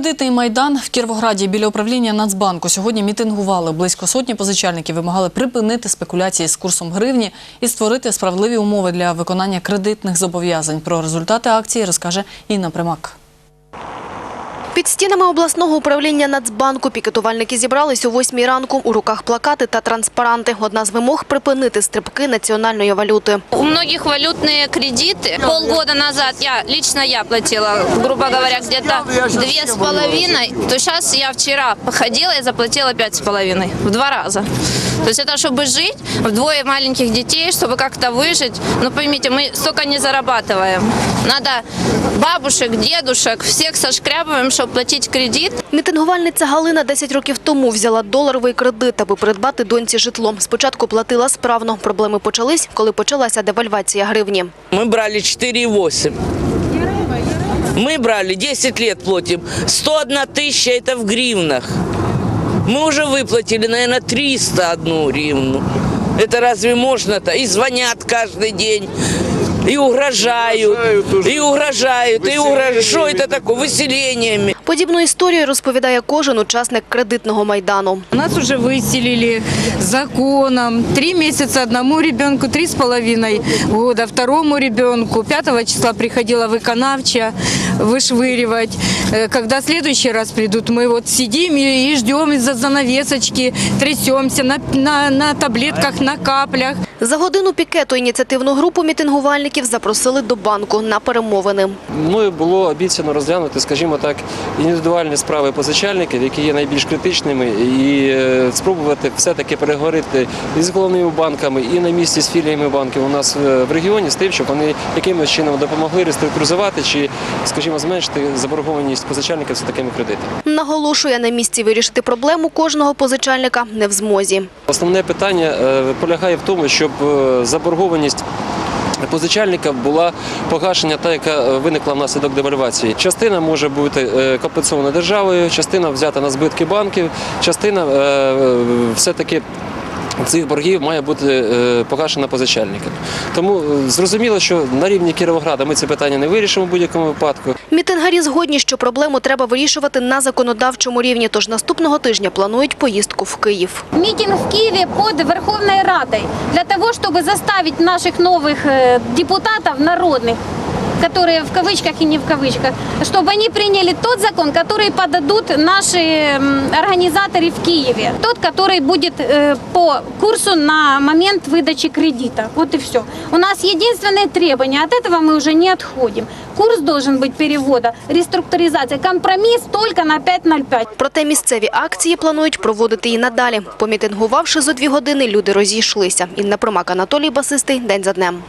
Кредитний майдан в Кіровограді біля управління Нацбанку сьогодні мітингували. Близько сотні позичальників вимагали припинити спекуляції з курсом гривні і створити справедливі умови для виконання кредитних зобов'язань. Про результати акції розкаже Інна Примак. Під стінами обласного управління Нацбанку пікетувальники зібрались о 8 ранку. У руках плакати та транспаранти. Одна з вимог – припинити стрибки національної валюти. У многих валютные кредиты. Полгода назад я, лично я платила, грубо говоря, где-то две с половиной. То сейчас я вчера походила и заплатила пять с половиной. В два раза. То есть это чтобы жить, вдвое маленьких детей, чтобы как-то выжить. Ну поймите, мы столько не зарабатываем. Надо бабушек, дедушек, всех сошкрябываем, чтобы платить кредит. Мітингувальниця Галина 10 років тому взяла доларовий кредит, аби придбати доньці житло. Спочатку платила справно. Проблеми почались, коли почалася девальвація гривні. Мы брали 4,8. Мы брали 10 лет платим. 101 тысяча это в гривнах. Мы уже выплатили, наверное, 301 гривну. Это разве можно-то? И звонят каждый день. И угрожают, и угрожают, и угрожают. Что это такое? Выселениями. Подібну історію розповідає кожен учасник кредитного майдану. Нас уже выселили законом. Три месяца одному ребенку, три с половиной года второму ребенку. Пятого числа приходила выконавча вышвыривать. Э, Когда в следующий раз придут, мы вот сидим и, и ждем из-за занавесочки, трясемся на, на, на таблетках, на каплях. За годину пікету ініціативну групу мітингувальників запросили до банку на перемовини. Мною було обіцяно розглянути, скажімо так, індивідуальні справи позичальників, які є найбільш критичними, і е, спробувати все-таки переговорити і з головними банками, і на місці з філіями банків у нас е, в регіоні з тим, щоб вони якимось чином допомогли реструктуризувати чи, скажімо, зменшити заборгованість позичальників з такими кредитами. Наголошує, на місці вирішити проблему кожного позичальника не в змозі. Основне питання е, полягає в тому, щоб заборгованість. Позичальника була погашення, та яка е, виникла внаслідок девальвації. Частина може бути е, компенсована державою, частина взята на збитки банків, частина е, все-таки цих боргів має бути е, погашена позичальниками. Тому е, зрозуміло, що на рівні Кіровограда ми це питання не вирішимо в будь-якому випадку. Мітингарі згодні, що проблему треба вирішувати на законодавчому рівні, тож наступного тижня планують поїздку в Київ. Митинг в Киеве под Верховной Радой для того, чтобы заставить наших новых э, депутатов народных которые в кавычках и не в кавычках, чтобы они приняли тот закон, который подадут наши м, организаторы в Киеве. Тот, который будет э, по курсу на момент выдачи кредита. Вот и все. У нас единственное требование, от этого мы уже не отходим. Курс должен быть перевода, реструктуризация, компромисс только на 5.05. Проте місцеві акції планують проводити і надалі. Помітингувавши зо дві години, люди розійшлися. Інна Промак, Анатолій Басистий. День за днем.